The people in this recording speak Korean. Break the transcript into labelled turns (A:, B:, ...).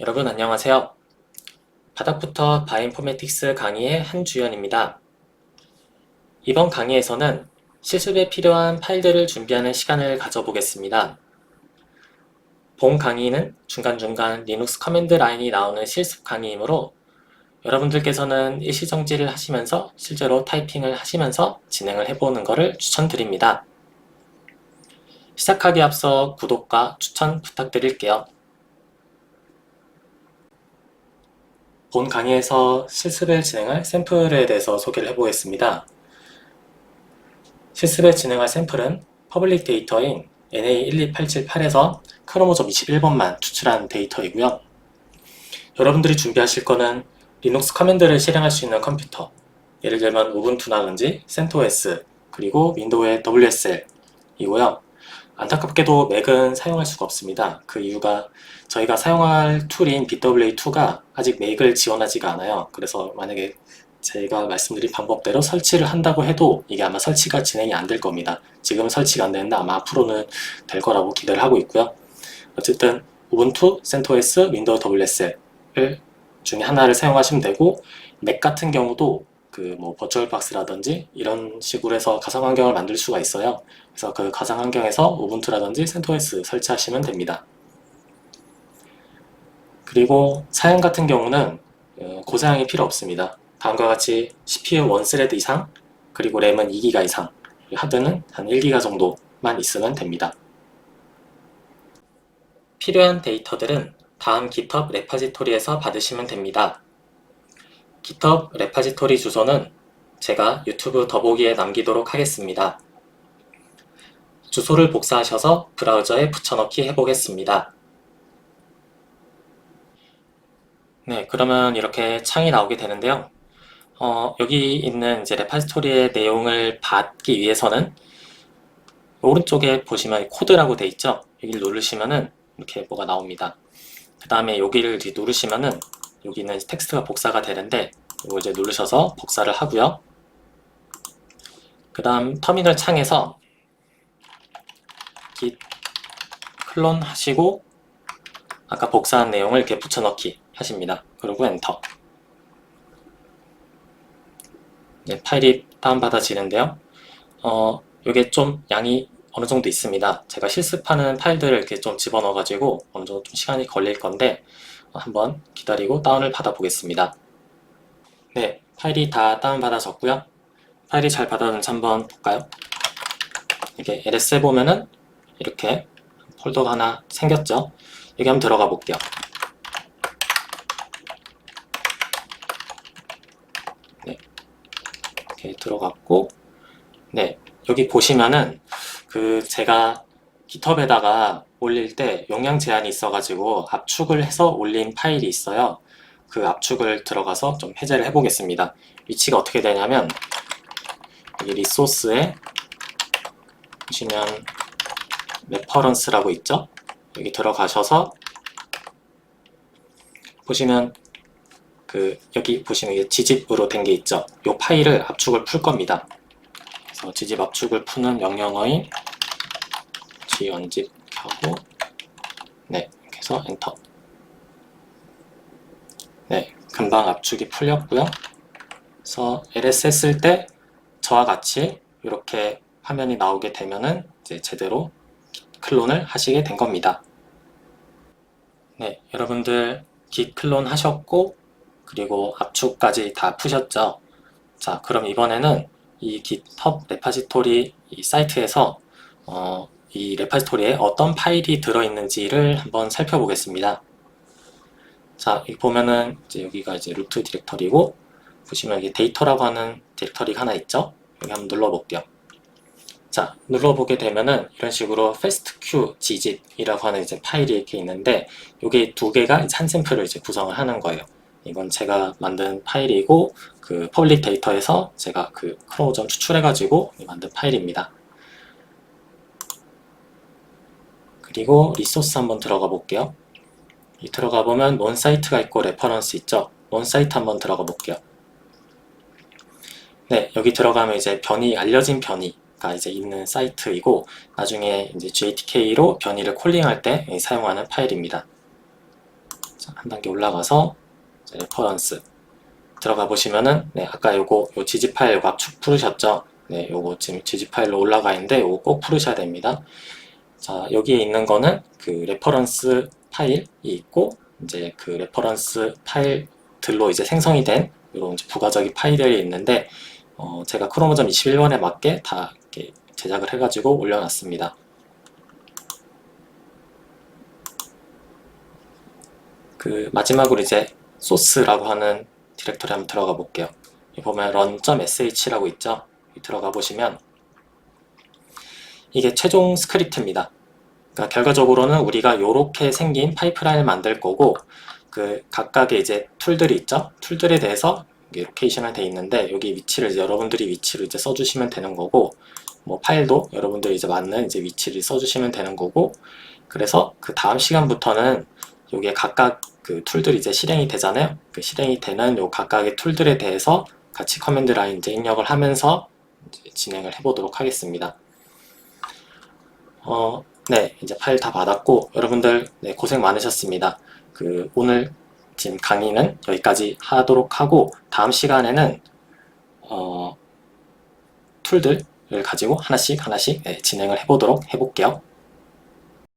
A: 여러분 안녕하세요. 바닥부터 바이인포매틱스 강의의 한주연입니다. 이번 강의에서는 실습에 필요한 파일들을 준비하는 시간을 가져보겠습니다. 본 강의는 중간중간 리눅스 커맨드 라인이 나오는 실습 강의이므로 여러분들께서는 일시정지를 하시면서 실제로 타이핑을 하시면서 진행을 해보는 것을 추천드립니다. 시작하기 앞서 구독과 추천 부탁드릴게요. 본 강의에서 실습을 진행할 샘플에 대해서 소개를 해보겠습니다. 실습을 진행할 샘플은 퍼블릭 데이터인 NA12878에서 크로모점 21번만 추출한 데이터이고요. 여러분들이 준비하실 거는 리눅스 커맨드를 실행할 수 있는 컴퓨터, 예를 들면 우분투라든지 센토S, 그리고 윈도우의 WSL이고요. 안타깝게도 맥은 사용할 수가 없습니다. 그 이유가 저희가 사용할 툴인 BWA2가 아직 맥을 지원하지가 않아요. 그래서 만약에 제가 말씀드린 방법대로 설치를 한다고 해도 이게 아마 설치가 진행이 안 될 겁니다. 지금은 설치가 안 되는데 아마 앞으로는 될 거라고 기대를 하고 있고요. 어쨌든 우분투, 센토S, 윈도우 WSL을 중에 하나를 사용하시면 되고 맥 같은 경우도 그 뭐 버추얼 박스라든지 이런 식으로 해서 가상 환경을 만들 수가 있어요. 그래서 그 가상 환경에서 우분투라든지 센토스 설치하시면 됩니다. 그리고 사양 같은 경우는 어, 고사양이 필요 없습니다. 다음과 같이 CPU 1스레드 이상 그리고 램은 2기가 이상 하드는 한 1기가 정도만 있으면 됩니다. 필요한 데이터들은 다음 GitHub 레파지토리에서 받으시면 됩니다. GitHub 레파지토리 주소는 제가 유튜브 더보기에 남기도록 하겠습니다. 주소를 복사하셔서 브라우저에 붙여넣기 해보겠습니다. 네, 그러면 이렇게 창이 나오게 되는데요. 어, 여기 있는 이제 레파지토리의 내용을 받기 위해서는 오른쪽에 보시면 코드라고 돼 있죠. 여기를 누르시면은 이렇게 뭐가 나옵니다. 그 다음에 여기를 누르시면은 여기는 텍스트가 복사가 되는데 이거 이제 누르셔서 복사를 하고요. 그 다음 터미널 창에서 git 클론 하시고 아까 복사한 내용을 이렇게 붙여넣기 하십니다. 그리고 엔터. 네, 파일이 다운받아지는데요. 어, 이게 좀 양이 어느 정도 있습니다. 제가 실습하는 파일들을 이렇게 좀 집어넣어가지고 어느 정도 좀 시간이 걸릴 건데 한번 기다리고 다운을 받아 보겠습니다. 네, 파일이 다 다운받아졌고요. 파일이 잘 받아졌는지 한번 볼까요? 이렇게 LS에 보면은 이렇게 폴더가 하나 생겼죠? 여기 한번 들어가 볼게요. 네, 이렇게 들어갔고, 네, 여기 보시면은 그 제가 GitHub에다가 올릴 때 용량 제한이 있어가지고 압축을 해서 올린 파일이 있어요. 그 압축을 들어가서 좀 해제를 해보겠습니다. 위치가 어떻게 되냐면 여기 리소스에 보시면 레퍼런스라고 있죠? 여기 들어가셔서 보시면 그 여기 보시면 이게 지집으로 된 게 있죠? 이 파일을 압축을 풀 겁니다. 그래서 지집 압축을 푸는 명령어인 g언집 하고 네 이렇게 해서 엔터. 네 금방 압축이 풀렸고요. 그래서 ls 했을 때 저와 같이 이렇게 화면이 나오게 되면은 이제 제대로 클론을 하시게 된 겁니다. 네 여러분들 git 클론 하셨고 그리고 압축까지 다 푸셨죠? 자 그럼 이번에는 이 GitHub 레파지토리 이 사이트에서 어, 이 레파지토리에 어떤 파일이 들어있는지를 한번 살펴보겠습니다. 자, 여기 보면은 이제 여기가 이제 루트 디렉터리고 보시면 여기 데이터라고 하는 디렉터리가 하나 있죠? 여기 한번 눌러볼게요. 자, 눌러보게 되면은 이런 식으로 fastq gzip이라고 하는 이제 파일이 이렇게 있는데 이게 두 개가 한 샘플을 이제 구성을 하는 거예요. 이건 제가 만든 파일이고 그 퍼블릭 데이터에서 제가 그 크로모점 추출해가지고 만든 파일입니다. 그리고 리소스 한번 들어가 볼게요. 이 들어가 보면 논 사이트가 있고 레퍼런스 있죠. 논 사이트 한번 들어가 볼게요. 네, 여기 들어가면 이제 변이 알려진 변이가 이제 있는 사이트이고 나중에 이제 GATK로 변이를 콜링할 때 사용하는 파일입니다. 자, 한 단계 올라가서 레퍼런스 들어가 보시면은 네, 아까 요거 요 지지 파일 압축 풀으셨죠? 네, 요거 지금 지지 파일로 올라가 있는데 요거 꼭 풀으셔야 됩니다. 자, 여기에 있는 거는 그 레퍼런스 파일이 있고 이제 그 레퍼런스 파일들로 이제 생성이 된 이런 부가적인 파일들이 있는데 어, 제가 크로모점 21번에 맞게 다 이렇게 제작을 해가지고 올려놨습니다. 그 마지막으로 이제 소스라고 하는 디렉터리 한번 들어가 볼게요. 보면 run.sh라고 있죠. 들어가 보시면 이게 최종 스크립트입니다. 그러니까 결과적으로는 우리가 이렇게 생긴 파이프라인을 만들 거고 그 각각의 이제 툴들이 있죠. 툴들에 대해서 이게 로케이션화 돼 있는데 여기 위치를 이제 여러분들이 위치를 이제 써주시면 되는 거고 뭐 파일도 여러분들이 이제 맞는 이제 위치를 써주시면 되는 거고 그래서 그 다음 시간부터는 요게 각각 그 툴들이 이제 실행이 되잖아요. 그 실행이 되는 요 각각의 툴들에 대해서 같이 커맨드 라인 이제 입력을 하면서 이제 진행을 해보도록 하겠습니다. 어, 네, 이제 파일 다 받았고 여러분들 네, 고생 많으셨습니다. 그 오늘 지금 강의는 여기까지 하도록 하고 다음 시간에는 어, 툴들을 가지고 하나씩 하나씩 네, 진행을 해보도록 해볼게요.